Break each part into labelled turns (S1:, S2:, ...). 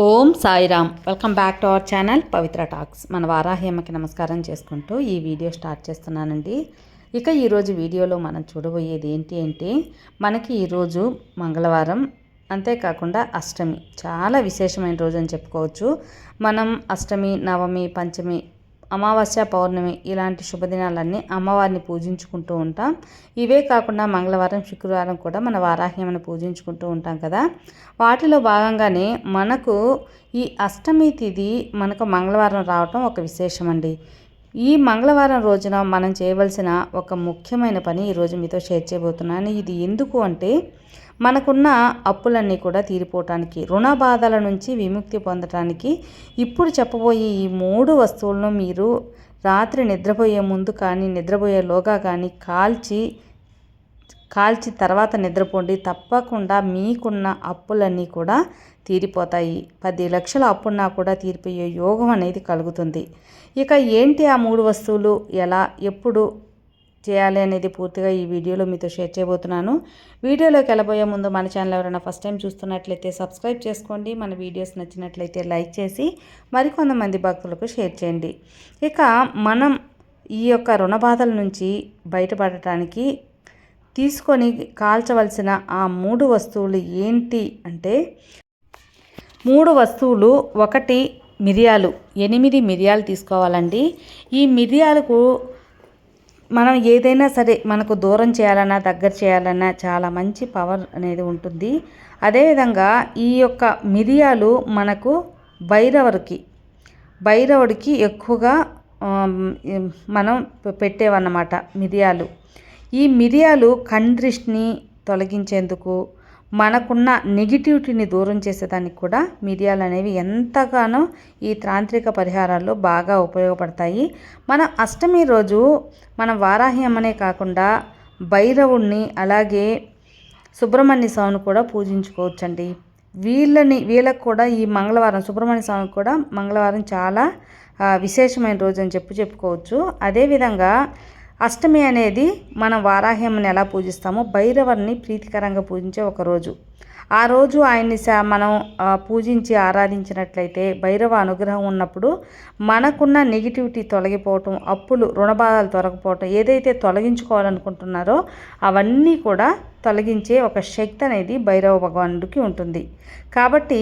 S1: Om Sairam. Welcome back to our channel Pavitra talks. మన వారాహ్యమ్మకి నమస్కారం చేసుకుంటూ ఈ వీడియో స్టార్ట్ చేస్తున్నానండి. ఇక ఈరోజు వీడియోలో మనం చూడబోయేది ఏంటి అంటే మనకి ఈరోజు మంగళవారం అంతేకాకుండా అష్టమి. చాలా విశేషమైన రోజు అని చెప్పుకోవచ్చు. మనం అష్టమి నవమి పంచమి అమావాస్య పౌర్ణమి ఇలాంటి శుభదినాలన్నీ అమ్మవారిని పూజించుకుంటూ ఉంటాం. ఇవే కాకుండా మంగళవారం శుక్రవారం కూడా మన వారాహ్యమని పూజించుకుంటూ ఉంటాం కదా. వాటిలో భాగంగానే మనకు ఈ అష్టమి తిథి మనకు మంగళవారం రావటం ఒక విశేషం అండి ఈ మంగళవారం రోజున మనం చేయవలసిన ఒక ముఖ్యమైన పని ఈరోజు మీతో షేర్ చేయబోతున్నాను. ఇది ఎందుకు అంటే మనకున్న అప్పులన్నీ కూడా తీరిపోవటానికి రుణ బాధల నుంచి విముక్తి పొందటానికి ఇప్పుడు చెప్పబోయే ఈ మూడు వస్తువులను మీరు రాత్రి నిద్రపోయే ముందు కానీ నిద్రపోయేలోగా కానీ కాల్చి కాల్చి తర్వాత నిద్రపోండి. తప్పకుండా మీకున్న అప్పులన్నీ కూడా తీరిపోతాయి. పది లక్షల అప్పున్నా కూడా తీరిపోయే యోగం అనేది కలుగుతుంది. ఇక ఏంటి ఆ మూడు వస్తువులు? ఎలా? ఎప్పుడు? చేయాలి అనేది పూర్తిగా ఈ వీడియోలో మీతో షేర్ చేయబోతున్నాను. వీడియోలోకి వెళ్ళబోయే ముందు మన ఛానల్ ఎవరైనా ఫస్ట్ టైం చూస్తున్నట్లయితే సబ్స్క్రైబ్ చేసుకోండి. మన వీడియోస్ నచ్చినట్లయితే లైక్ చేసి మరికొంతమంది భక్తులకు షేర్ చేయండి. ఇక మనం ఈ యొక్క రుణ బాధల నుంచి బయటపడటానికి తీసుకొని కాల్చవలసిన ఆ మూడు వస్తువులు ఏంటి అంటే మూడు వస్తువులు ఒకటి మిరియాలు ఎనిమిది మిరియాలు తీసుకోవాలండి. ఈ మిరియాలకు మనం ఏదైనా సరే మనకు దూరం చేయాలన్నా దగ్గర చేయాలన్నా చాలా మంచి పవర్ అనేది ఉంటుంది. అదేవిధంగా ఈ యొక్క మిరియాలు మనకు భైరవుడికి భైరవుడికి ఎక్కువగా మనం పెట్టేవన్నమాట మిరియాలు. ఈ మిరియాలు కండ్రిష్ని తొలగించేందుకు మనకున్న నెగిటివిటీని దూరం చేసేదానికి కూడా మిరియాలు అనేవి ఎంతగానో ఈ తాంత్రిక పరిహారాల్లో బాగా ఉపయోగపడతాయి. మన అష్టమి రోజు మనం వారాహి అమ్మనే కాకుండా భైరవుణ్ణి అలాగే సుబ్రహ్మణ్య స్వామిని కూడా పూజించుకోవచ్చండి. వీళ్ళని వీళ్ళకు కూడా ఈ మంగళవారం సుబ్రహ్మణ్య స్వామికి కూడా మంగళవారం చాలా విశేషమైన రోజు అని చెప్పి చెప్పుకోవచ్చు. అదేవిధంగా అష్టమి అనేది మనం వారాహ్యమ్మని ఎలా పూజిస్తామో భైరవర్ని ప్రీతికరంగా పూజించే ఒక రోజు. ఆ రోజు ఆయన్ని మనం పూజించి ఆరాధించినట్లయితే భైరవ అనుగ్రహం ఉన్నప్పుడు మనకున్న నెగిటివిటీ తొలగిపోవటం అప్పులు రుణబాధలు తొలగిపోవటం ఏదైతే తొలగించుకోవాలనుకుంటున్నారో అవన్నీ కూడా తొలగించే ఒక శక్తి అనేది భైరవ భగవానుడికి ఉంటుంది. కాబట్టి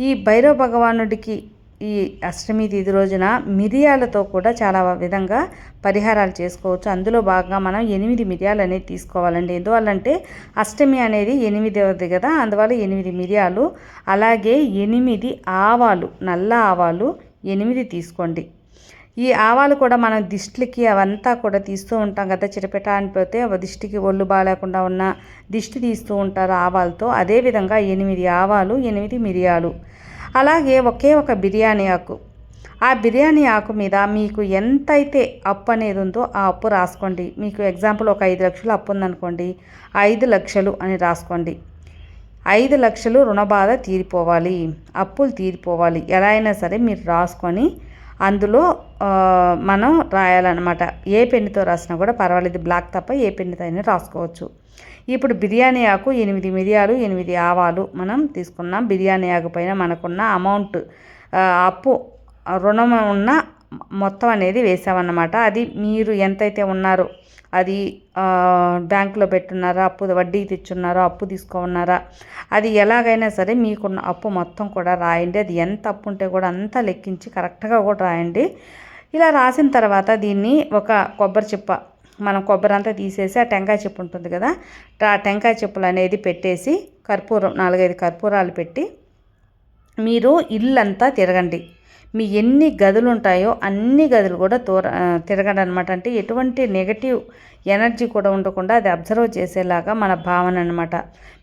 S1: ఈ భైరవ భగవానుడికి ఈ అష్టమి తిథి రోజున మిరియాలతో కూడా చాలా విధంగా పరిహారాలు చేసుకోవచ్చు. అందులో భాగంగా మనం ఎనిమిది మిరియాలు అనేది తీసుకోవాలండి. ఎందువల్లంటే అష్టమి అనేది ఎనిమిదవది కదా అందువల్ల ఎనిమిది మిరియాలు అలాగే ఎనిమిది ఆవాలు నల్ల ఆవాలు ఎనిమిది తీసుకోండి. ఈ ఆవాలు కూడా మనం దిష్టికి అవంతా కూడా తీస్తూ ఉంటాం కదా చిరపెట అనిపోతే దిష్టికి ఒళ్ళు బాగాలేకుండా ఉన్న దిష్టి తీస్తూ ఉంటారు ఆవాలతో. అదేవిధంగా ఎనిమిది ఆవాలు ఎనిమిది మిరియాలు అలాగే ఒకే ఒక బిర్యానీ ఆకు. ఆ బిర్యానీ ఆకు మీద మీకు ఎంతైతే అప్పు అనేది ఉందో ఆ అప్పు రాసుకోండి. మీకు ఎగ్జాంపుల్ ఒక ఐదు లక్షలు అప్పు ఉందనుకోండి. ఐదు లక్షలు అని రాసుకోండి. ఐదు లక్షలు రుణబాధ తీరిపోవాలి. అప్పులు తీరిపోవాలి. ఎలా అయినా సరే మీరు రాసుకొని అందులో మనం రాయాలన్నమాట. ఏ పెన్నుతో రాసినా కూడా పర్వాలేదు బ్లాక్ తప్ప ఏ పెన్నుతో అయినా రాసుకోవచ్చు. ఇప్పుడు బిర్యానీ ఆకు ఎనిమిది మిరియాలు ఎనిమిది ఆవాలు మనం తీసుకున్నాం. బిర్యానీ ఆకు పైన మనకున్న అమౌంట్ అప్పు రుణం ఉన్న మొత్తం అనేది వేసామన్నమాట. అది మీరు ఎంతైతే ఉన్నారో అది బ్యాంకులో పెట్టున్నారా అప్పు వడ్డీ తెచ్చున్నారా అప్పు తీసుకున్నారా అది ఎలాగైనా సరే మీకున్న అప్పు మొత్తం కూడా రాయండి. అది ఎంత అప్పు ఉంటే కూడా అంతా లెక్కించి కరెక్ట్గా కూడా రాయండి. ఇలా రాసిన తర్వాత దీన్ని ఒక కొబ్బరి చిప్ప మనం కొబ్బరి అంతా తీసేసి ఆ టెంకాయ చెప్పు ఉంటుంది కదా ఆ టెంకాయ చెప్పులు అనేది పెట్టేసి కర్పూరం నాలుగైదు కర్పూరాలు పెట్టి మీరు ఇల్లంతా తిరగండి. మీ ఎన్ని గదులు ఉంటాయో అన్ని గదులు కూడా దూర తిరగడం అనమాట అంటే ఎటువంటి నెగటివ్ ఎనర్జీ కూడా ఉండకుండా అది అబ్జర్వ్ చేసేలాగా మన భావన అనమాట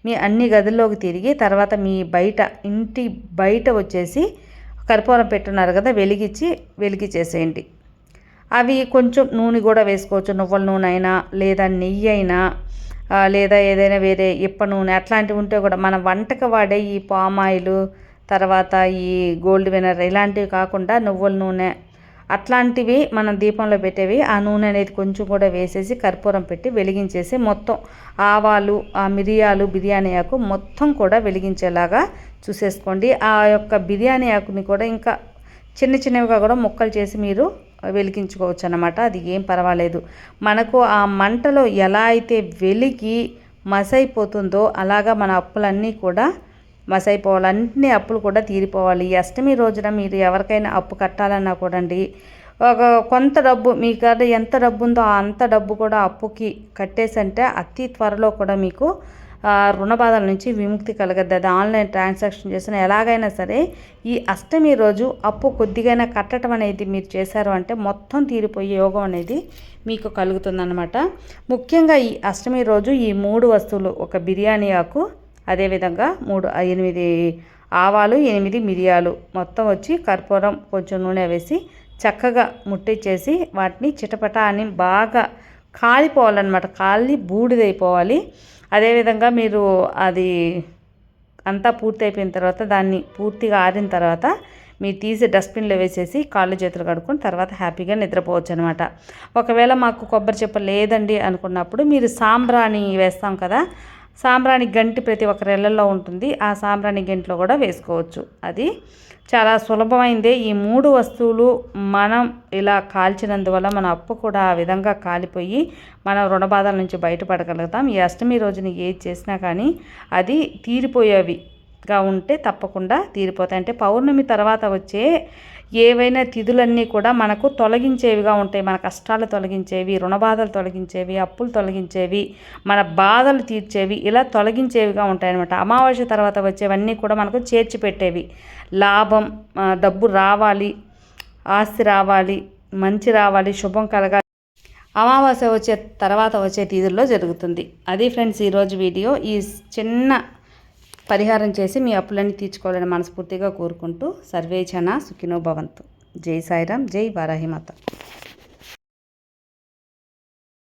S1: మీ అన్ని గదుల్లోకి తిరిగి తర్వాత మీ బయట ఇంటి బయట వచ్చేసి కర్పూరం పెట్టున్నారు కదా వెలిగించి వెలిగించేసేయండి. అవి కొంచెం నూనె కూడా వేసుకోవచ్చు. నువ్వుల నూనె అయినా లేదా నెయ్యి అయినా లేదా ఏదైనా వేరే ఇప్ప నూనె అట్లాంటివి ఉంటే కూడా మన వంటకు వాడే ఈ పామాయిలు తర్వాత ఈ గోల్డ్ వినర్ ఇలాంటివి కాకుండా నువ్వుల నూనె అట్లాంటివి మనం దీపంలో పెట్టేవి ఆ నూనె అనేది కొంచెం కూడా వేసేసి కర్పూరం పెట్టి వెలిగించేసి మొత్తం ఆవాలు ఆ మిరియాలు బిర్యానీ ఆకు మొత్తం కూడా వెలిగించేలాగా చూసేసుకోండి. ఆ యొక్క బిర్యానీ ఆకుని కూడా ఇంకా చిన్న చిన్నవిగా కూడా ముక్కలు చేసి మీరు వెలిగించుకోవచ్చు అనమాట అది ఏం పర్వాలేదు. మనకు ఆ మంటలో ఎలా అయితే వెలిగి మసైపోతుందో అలాగా మన అప్పులన్నీ కూడా మసైపోవాలి అన్ని అప్పులు కూడా తీరిపోవాలి. ఈ అష్టమి రోజున మీరు ఎవరికైనా అప్పు కట్టాలన్నా కూడండి. ఒక కొంత డబ్బు మీ కాడ ఎంత డబ్బు ఉందో అంత డబ్బు కూడా అప్పుకి కట్టేసంటే అతి త్వరలో కూడా మీకు రుణ బాధల నుంచి విముక్తి కలగద్ది. అది ఆన్లైన్ ట్రాన్సాక్షన్ చేసిన ఎలాగైనా సరే ఈ అష్టమి రోజు అప్పు కొద్దిగైనా కట్టడం అనేది మీరు చేశారు అంటే మొత్తం తీరిపోయే యోగం అనేది మీకు కలుగుతుందన్నమాట. ముఖ్యంగా ఈ అష్టమి రోజు ఈ మూడు వస్తువులు ఒక బిర్యానీ ఆకు అదేవిధంగా మూడు ఎనిమిది ఆవాలు ఎనిమిది మిరియాలు మొత్తం వచ్చి కర్పూరం కొంచెం నూనె వేసి చక్కగా ముట్టించేసి వాటిని చిటపట అని బాగా కాలిపోవాలన్నమాట. కాలి బూడిదైపోవాలి. అదేవిధంగా మీరు అది అంతా పూర్తి అయిపోయిన తర్వాత దాన్ని పూర్తిగా ఆరిన తర్వాత మీరు తీసి డస్ట్బిన్లో వేసేసి కాళ్ళు చేతులు కడుక్కుని తర్వాత హ్యాపీగా నిద్రపోవచ్చు అనమాట ఒకవేళ మాకు కొబ్బరి చెప్ప లేదండి అనుకున్నప్పుడు మీరు సాంబ్రాణి వేస్తాం కదా సాంబ్రాణి గంటి ప్రతి ఒక్కరి ఇళ్ళలో ఉంటుంది. ఆ సాంబ్రాణి గంటిలో కూడా వేసుకోవచ్చు. అది చాలా సులభమైందే. ఈ మూడు వస్తువులు మనం ఇలా కాల్చినందువల్ల మన అప్పు కూడా ఆ విధంగా కాలిపోయి మనం రుణబాధల నుంచి బయటపడగలుగుతాం. ఈ అష్టమి రోజున ఏది చేసినా కానీ అది తీరిపోయేవిగా ఉంటే తప్పకుండా తీరిపోతాయి. అంటే పౌర్ణమి తర్వాత వచ్చే ఏవైనా తిథులన్నీ కూడా మనకు తొలగించేవిగా ఉంటాయి. మన కష్టాలు తొలగించేవి రుణబాధలు తొలగించేవి అప్పులు తొలగించేవి మన బాధలు తీర్చేవి ఇలా తొలగించేవిగా ఉంటాయి అనమాట అమావాస్య తర్వాత వచ్చేవన్నీ కూడా మనకు చేర్చి పెట్టేవి. లాభం డబ్బు రావాలి ఆస్తి రావాలి మంచి రావాలి శుభం కలగాలి. అమావాస్య వచ్చే తర్వాత వచ్చే తీరులో జరుగుతుంది. అది ఫ్రెండ్స్ ఈరోజు వీడియో. ఈ చిన్న పరిహారం చేసి మీ అప్పులన్నీ తీర్చుకోవాలని మనస్ఫూర్తిగా కోరుకుంటూ సర్వేచన సుఖినో భవంతు. జై సాయిరామ్ జై వారాహిమాత.